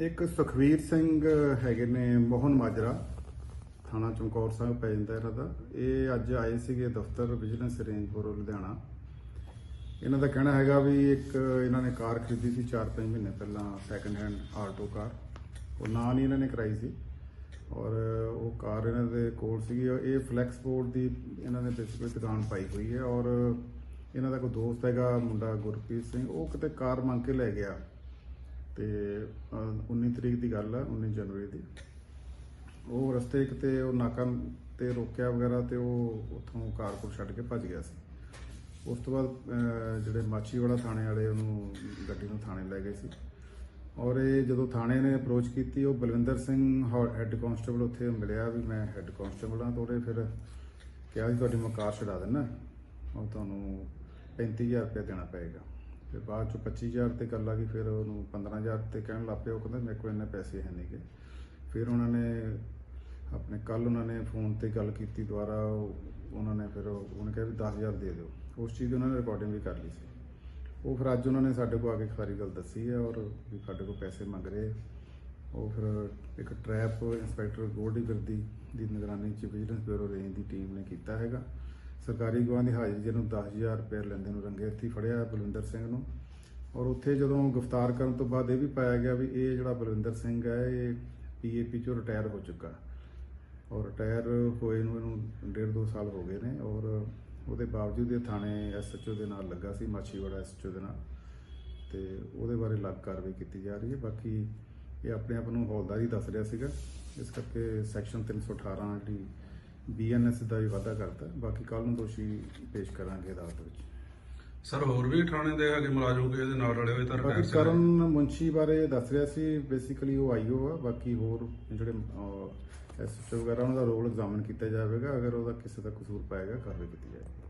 ਇੱਕ ਸੁਖਵੀਰ ਸਿੰਘ ਹੈਗੇ ਨੇ ਮੋਹਨ ਮਾਜਰਾ, ਥਾਣਾ ਚਮਕੌਰ ਸਾਹਿਬ ਪੈ ਜਾਂਦਾ ਇਹਨਾਂ ਦਾ। ਇਹ ਅੱਜ ਆਏ ਸੀਗੇ ਦਫ਼ਤਰ ਵਿਜੀਲੈਂਸ ਰੇਂਜ ਬੋਰੋ ਲੁਧਿਆਣਾ। ਇਹਨਾਂ ਦਾ ਕਹਿਣਾ ਹੈਗਾ ਵੀ ਇੱਕ ਇਹਨਾਂ ਨੇ ਕਾਰ ਖਰੀਦੀ ਸੀ 4-5 ਮਹੀਨੇ ਪਹਿਲਾਂ ਸੈਕੰਡ ਹੈਂਡ ਆਲਟੋ ਕਾਰ। ਉਹ ਨਾਂ ਨਹੀਂ ਇਹਨਾਂ ਨੇ ਕਰਾਈ ਸੀ। ਔਰ ਉਹ ਕਾਰ ਇਹਨਾਂ ਦੇ ਕੋਲ ਸੀਗੀ। ਇਹ ਫਲੈਕਸ ਬੋਰਡ ਦੀ ਇਹਨਾਂ ਨੇ ਬੇਸਿਕਲੀ ਦੁਕਾਨ ਪਾਈ ਹੋਈ ਹੈ। ਔਰ ਇਹਨਾਂ ਦਾ ਕੋਈ ਦੋਸਤ ਹੈਗਾ, ਮੁੰਡਾ ਗੁਰਪ੍ਰੀਤ ਸਿੰਘ, ਉਹ ਕਿਤੇ ਕਾਰ ਮੰਗ ਕੇ ਲੈ ਗਿਆ। ਤੇ ਅਹ, 19 ਤਰੀਕ ਦੀ ਗੱਲ ਆ 19 ਜਨਵਰੀ ਦੀ। ਉਹ ਰਸਤੇ ਕਿਤੇ ਉਹ ਨਾਕਾ ਤੇ ਰੋਕਿਆ ਵਗੈਰਾ ਤੇ ਉਹ ਉੱਥੋਂ ਕਾਰ ਕੋਲ ਛੱਡ ਕੇ ਭੱਜ ਗਿਆ ਸੀ। ਉਸ ਤੋਂ ਬਾਅਦ ਜਿਹੜੇ ਮਾਛੀਵਾੜਾ ਥਾਣੇ ਵਾਲੇ ਉਹਨੂੰ ਗੱਡੀ ਨੂੰ ਥਾਣੇ ਲੈ ਗਏ ਸੀ। ਔਰ ਇਹ ਜਦੋਂ ਥਾਣੇ ਨੇ ਅਪਰੋਚ ਕੀਤੀ ਉਹ ਬਲਵਿੰਦਰ ਸਿੰਘ ਹੈੱਡ ਕਾਂਸਟੇਬਲ ਉੱਥੇ ਮਿਲਿਆ ਵੀ ਮੈਂ ਹੈੱਡ ਕਾਂਸਟੇਬਲ ਹਾਂ ਤਾਂ ਉਹਨੇ ਫਿਰ ਕਿਹਾ ਵੀ ਤੁਹਾਡੀ ਮੈਂ ਕਾਰ ਛਡਾ ਦਿੰਦਾ। ਉਹ ਤੁਹਾਨੂੰ 35000 ਰੁਪਏ ਦੇਣਾ ਪਏਗਾ। ਬਾਅਦ ਚ 25000 ਤੇ ਗੱਲ ਆ ਗਈ ਫਿਰ ਉਹਨੂੰ 15000 ਤੇ ਕਹਿਣ ਲੱਗ ਪਿਆ, ਉਹ ਕਹਿੰਦਾ ਮੇਰੇ ਕੋਲ ਇੰਨੇ ਪੈਸੇ ਹੈ ਨਹੀਂਗੇ ਫਿਰ ਉਹਨਾਂ ਨੇ ਆਪਣੇ ਕੱਲ ਉਹਨਾਂ ਨੇ ਫੋਨ ਤੇ ਗੱਲ ਕੀਤੀ ਦੁਬਾਰਾ, ਉਹ- ਉਹਨਾਂ ਨੇ ਫਿਰ ਉਹਨੇ ਕਿਹਾ ਵੀ 10000 ਦੇ ਦਿਓ। ਉਸ ਚੀਜ਼ ਦੀ ਉਹਨਾਂ ਨੇ ਰਿਕਾਰਡਿੰਗ ਵੀ ਕਰ ਲਈ ਸੀ। ਉਹ ਫਿਰ ਅੱਜ ਉਹਨਾਂ ਨੇ ਸਾਡੇ ਕੋਲ ਆ ਕੇ ਸਾਰੀ ਗੱਲ ਦੱਸੀ ਹੈ ਔਰ ਵੀ ਸਾਡੇ ਕੋਲ ਪੈਸੇ ਮੰਗ ਰਹੇ ਉਹ ਫਿਰ ਇੱਕ ਟਰੈਪ ਇੰਸਪੈਕਟਰ ਗੋਲਡੀ ਵਿਰਦੀ ਦੀ ਨਿਗਰਾਨੀ ਚ ਵਿਜੀਲੈਂਸ ਬਿਊਰੋ ਰੇਂਜ ਦੀ ਟੀਮ ਨੇ ਕੀਤਾ ਹੈਗਾ। ਸਰਕਾਰੀ ਗਵਾਹ ਦੀ ਹਾਜ਼ਰੀ ਜਿਹਨੂੰ 10000 ਰੁਪਏ ਲੈਂਦੇ ਨੂੰ ਰੰਗੇ ਹੱਥੀ ਫੜਿਆ ਬਲਵਿੰਦਰ ਸਿੰਘ ਨੂੰ। ਔਰ ਉੱਥੇ ਜਦੋਂ ਗ੍ਰਿਫਤਾਰ ਕਰਨ ਤੋਂ ਬਾਅਦ ਇਹ ਵੀ ਪਾਇਆ ਗਿਆ ਵੀ ਇਹ ਜਿਹੜਾ ਬਲਵਿੰਦਰ ਸਿੰਘ ਹੈ, ਇਹ ਪੀਏਪੀ ਚੋਂ ਰਿਟਾਇਰ ਹੋ ਚੁੱਕਾ। ਔਰ ਰਿਟਾਇਰ ਹੋਏ ਨੂੰ ਇਹਨੂੰ ਡੇਢ ਦੋ ਸਾਲ ਹੋ ਗਏ ਨੇ ਔਰ ਉਹਦੇ ਬਾਵਜੂਦ ਇਹ ਥਾਣੇ ਐਸਐਚਓ ਦੇ ਨਾਲ ਲੱਗਾ ਸੀ, ਮਾਛੀਵਾੜਾ ਐਸਐਚਓ ਦੇ ਨਾਲ। ਤੇ ਉਹਦੇ ਬਾਰੇ ਲੱਗ ਕਾਰਵਾਈ ਕੀਤੀ ਜਾ ਰਹੀ ਹੈ। ਬਾਕੀ ਇਹ ਆਪਣੇ ਆਪ ਨੂੰ ਹੌਲਦਾਰ ਹੀ ਦੱਸ ਰਿਹਾ ਸੀਗਾ। ਇਸ ਕਰਕੇ ਸੈਕਸ਼ਨ 318 ਜਿਹੜੀ ਬੀਐਨਐਸ ਦਾ ਵੀ ਵਾਅਦਾ ਕਰਤਾ। ਬਾਕੀ ਕੱਲ ਨੂੰ ਦੋਸ਼ੀ ਪੇਸ਼ ਕਰਾਂਗੇ ਅਦਾਲਤ ਵਿੱਚ। ਸਰ ਹੋਰ ਵੀ ਥਾਣੇ ਦੇ ਹੈਗੇ ਮੁਲਾਜ਼ਮ ਕੋਈ ਇਹਦੇ ਨਾਲ ਰਲੇ ਹੋਏ ਤਾਂ ਬਾਕੀ ਰਿਟਾਇਰ ਕਰਨ ਮੁੰਸ਼ੀ ਬਾਰੇ ਦੱਸ ਰਿਹਾ ਸੀ ਬੇਸਿਕਲੀ ਉਹ ਆਈਓ ਆ ਬਾਕੀ ਹੋਰ ਜਿਹੜੇ ਐਸਐਚਓ ਵਗੈਰਾ ਉਹਨਾਂ ਦਾ ਰੋਲ ਐਗਜ਼ਾਮਿਨ ਕੀਤਾ ਜਾਵੇਗਾ। ਅਗਰ ਉਹਦਾ ਕਿਸੇ ਦਾ ਕਸੂਰ ਪਾਏਗਾ ਕਾਰਵਾਈ ਕੀਤੀ ਜਾਏਗੀ